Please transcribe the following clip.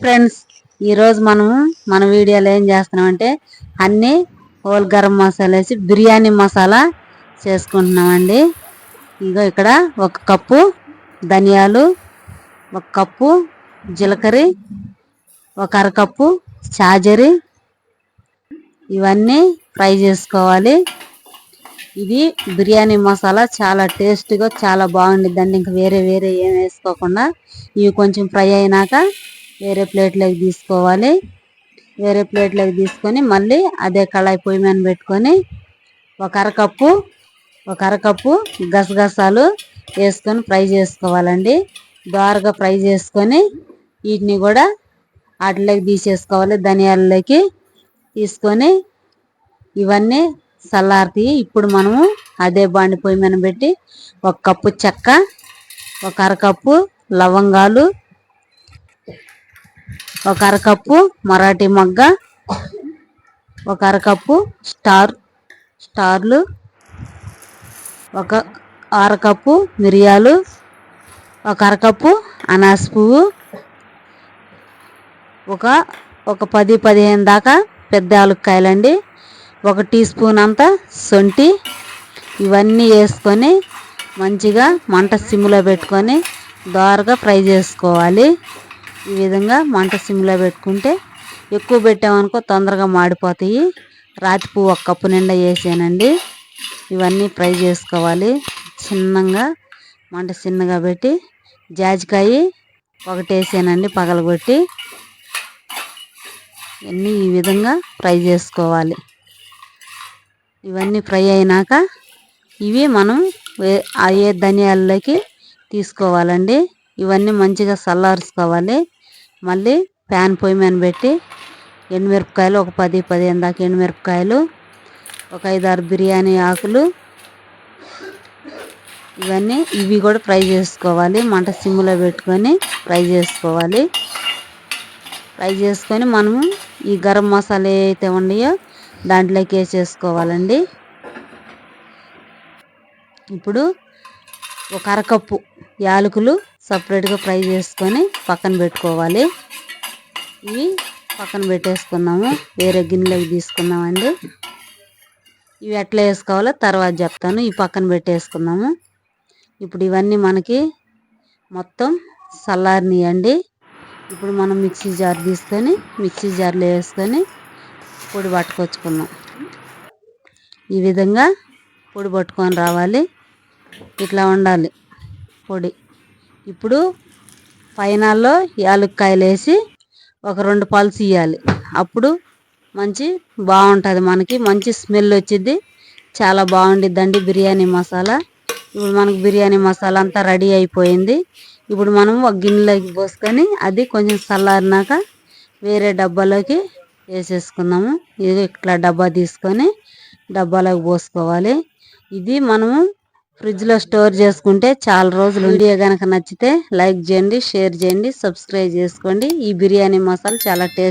Friends ఈరోజు మనము మన వీడియోలో ఏం చేస్తున్నామంటే అన్నీ హోల్ గరం మసాలా వేసి బిర్యానీ మసాలా చేసుకుంటున్నామండి. ఇగో ఇక్కడ ఒక కప్పు ధనియాలు ఒక కప్పు జీలకర్ర ఒక అరకప్పు చాజరి. ఇవన్నీ ఫ్రై చేసుకోవాలి. ఇది బిర్యానీ మసాలా చాలా టేస్ట్గా చాలా బాగుండిద్దండి. ఇంకా వేరే వేరే ఏం వేసుకోకుండా ఇవి కొంచెం ఫ్రై అయినాక వేరే ప్లేట్లోకి తీసుకోవాలి. వేరే ప్లేట్లోకి తీసుకొని మళ్ళీ అదే కళాయి పొయ్యి మీద పెట్టుకొని ఒక అరకప్పు ఒక అరకప్పు గసగసాలు వేసుకొని ఫ్రై చేసుకోవాలండి. దోరగా ఫ్రై చేసుకొని వీటిని కూడా వాటిలోకి తీసేసుకోవాలి. ధనియాలలోకి తీసుకొని ఇవన్నీ చల్లారుతాయి ఇప్పుడు మనము అదే బాండి పొయ్యి మీద పెట్టి ఒక కప్పు చెక్క ఒక అరకప్పు లవంగాలు ఒక అరకప్పు మరాఠీ మగ్గ ఒక అరకప్పు స్టార్ స్టార్లు ఒక అరకప్పు మిరియాలు ఒక అరకప్పు అనాస పువ్వు ఒక ఒక పది పదిహేను దాకా పెద్ద ఆలుక్కాయలండి. ఒక టీ స్పూన్ అంతా సొంటి ఇవన్నీ వేసుకొని మంచిగా మంట సిమ్లో పెట్టుకొని దోరగా ఫ్రై చేసుకోవాలి. ఈ విధంగా మంట సిమ్లో పెట్టుకుంటే ఎక్కువ పెట్టామనుకో తొందరగా మాడిపోతాయి. రాతి పువ్వు ఒక కప్పు నిండా వేసానండి. ఇవన్నీ ఫ్రై చేసుకోవాలి. చిన్నగా మంట చిన్నగా పెట్టి జాజికాయ ఒకటి వేసానండి పగలగొట్టి. ఇవన్నీ ఈ విధంగా ఫ్రై చేసుకోవాలి. ఇవన్నీ ఫ్రై అయినాక ఇవి మనం ఏ ధనియాల్లోకి తీసుకోవాలండి. ఇవన్నీ మంచిగా చల్లార్చుకోవాలి. మళ్ళీ ప్యాన్ పొయ్యి మీద పెట్టి ఎండుమిరపకాయలు ఒక పది పదిహేను దాకా ఎండుమిరపకాయలు ఒక ఐదారు బిర్యానీ ఆకులు. ఇవన్నీ ఇవి కూడా ఫ్రై చేసుకోవాలి. మంట సిమ్లో పెట్టుకొని ఫ్రై చేసుకోవాలి. ఫ్రై చేసుకొని మనము ఈ గరం మసాలా అయితే ఉన్నాయో దాంట్లోకి వేసేసుకోవాలండి. ఇప్పుడు ఒక అరకప్పు యాలకులు సపరేట్గా ఫ్రై చేసుకొని పక్కన పెట్టుకోవాలి. ఇవి పక్కన పెట్టేసుకున్నాము. వేరే గిన్నెలోకి తీసుకున్నామండి. ఇవి ఎట్లా వేసుకోవాలో తర్వాత చెప్తాను. ఈ పక్కన పెట్టేసుకున్నాము. ఇప్పుడు ఇవన్నీ మనకి మొత్తం చల్లారినియండి. ఇప్పుడు మనం మిక్సీ జార్ తీసుకొని మిక్సీ జార్లో వేసుకొని పొడి పట్టుకొచ్చుకున్నాం. ఈ విధంగా పొడి పట్టుకొని రావాలి. ఇట్లా ఉండాలి పొడి. ఇప్పుడు పైనాల్లో యాలుక్కాయలు వేసి ఒక రెండు పల్స్ ఇవ్వాలి అప్పుడు మంచి బాగుంటుంది మనకి మంచి స్మెల్ వచ్చింది చాలా బాగుండిద్దండి బిర్యానీ మసాలా. ఇప్పుడు మనకు బిర్యానీ మసాలా అంతా రెడీ అయిపోయింది. ఇప్పుడు మనం ఒక గిన్నెలోకి పోసుకొని అది కొంచెం చల్లారినాక వేరే డబ్బాలోకి వేసేసుకుందాము. ఇది ఇట్లా డబ్బా తీసుకొని డబ్బాలోకి పోసుకోవాలి. ఇది మనము ఫ్రిడ్జ్లో స్టోర్ చేసుకుంటే చాలా రోజులు వీడియో కనుక నచ్చితే లైక్ చేయండి షేర్ చేయండి సబ్స్క్రైబ్ చేసుకోండి. ఈ బిర్యానీ మసాలా చాలా టేస్ట్